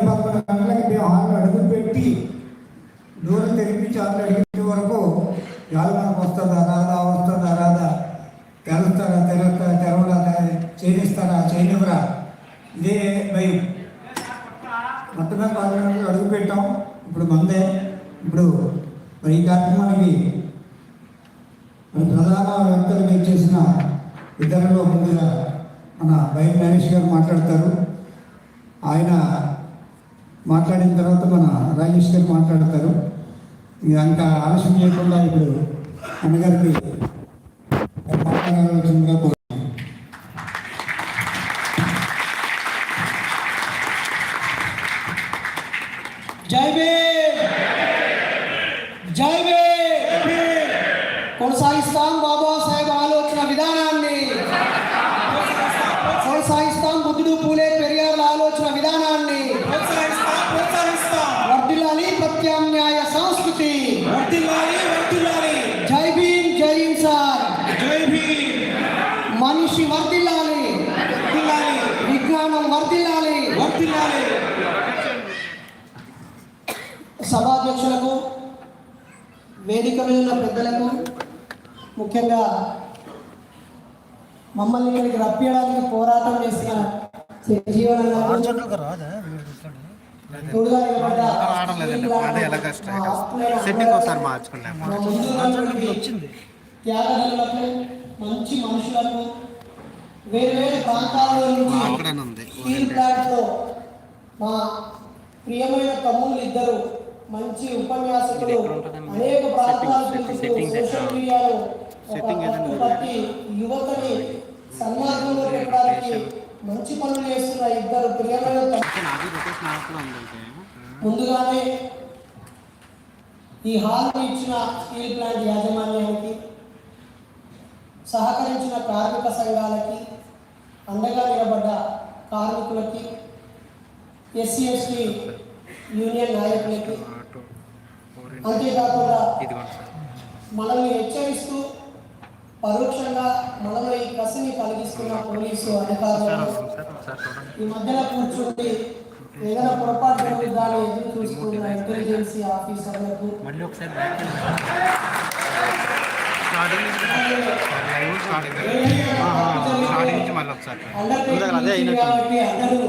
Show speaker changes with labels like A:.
A: పదకొండు గంటలకి మేము హాల్లో అడుగు పెట్టి దూరం తెరిపించి హాల్లో అడిగే వరకు ఎవరు మనకు వస్తుందా రాదా వస్తుందా రాదా తెరుస్తారా తెరుస్తారా తెరవరా చేయిస్తారా చేయనివ్వరా ఇదే భయం మొత్తమే పదకొండు గంటలకు అడుగు పెట్టాం ఇప్పుడు మందే ఇప్పుడు మరి ఈ కార్యక్రమానికి మరి ప్రధాన మీరు చేసిన ఇద్దరిలో ముందుగా మన బయట నరేష్ గారు మాట్లాడతారు. ఆయన మాట్లాడిన తర్వాత మన రాజేష్ గారు మాట్లాడతారు. ఇక ఇంకా ఆలస్యం చేయకుండా ఇప్పుడు అన్నగారికి మాట్లాడాల్సిందిగా కోరుతున్నాను.
B: జై జై కొనసాగిస్తాం బాబాసాహెబ్ ఆలోచన మనిషి
C: వర్తిల్లాలి
B: విజ్ఞానం వర్ధిల్లాలి.
C: వర్తిల్లాలి
B: సభాధ్యక్షులకు వేదిక మీద ఉన్న పెద్దలకు ముఖ్యంగా మమ్మల్ని ఇక్కడికి రప్పించడానికి పోరాటం చేసిన జీవన
D: సెట్టింగ్ ఒకసారి మార్చుకున్నాం
B: త్యాగదులకు మంచి మనుషులకు వేరు వేరు ప్రాంతాల నుంచి స్టీల్ ప్లాంట్లో మా ప్రియమైన తమ్ముళ్ళు ఇద్దరు మంచి ఉపన్యాసకులు అనేక ప్రాంతాల సోషల్ మీడియాలో పట్టుపట్టి యువతని సన్మార్గంలో పెట్టడానికి మంచి పనులు చేస్తున్న ఇద్దరు ప్రియమైన ముందుగానే ఈ హాల్ ఇచ్చిన స్టీల్ ప్లాంట్ యాజమాన్యానికి సహకరించిన కార్మిక సంఘాలకి అండగా నిలబడ్డ కార్మికులకి ఎస్సీ ఎస్టీ యూనియన్ నాయకులకి అంతేకాకుండా మనల్ని హెచ్చరిస్తూ పరోక్షంగా మనలో ఈ కసిని కలిగిస్తున్న పోలీసు అధికారులు ఈ మధ్యన కూర్చుండి ఏదైనా పొరపాటు జరుగుతుందని ఎదురు చూస్తున్న ఇంటెలిజెన్సీ ఆఫీసర్లకు
D: మళ్ళీ ఒకసారి బ్యాక్ స్టార్టింగ్ స్టార్టింగ్ నుంచి మళ్ళీ ఒకసారి
B: అందరికీ
D: అదే అయినట్టు
B: కాబట్టి అందరూ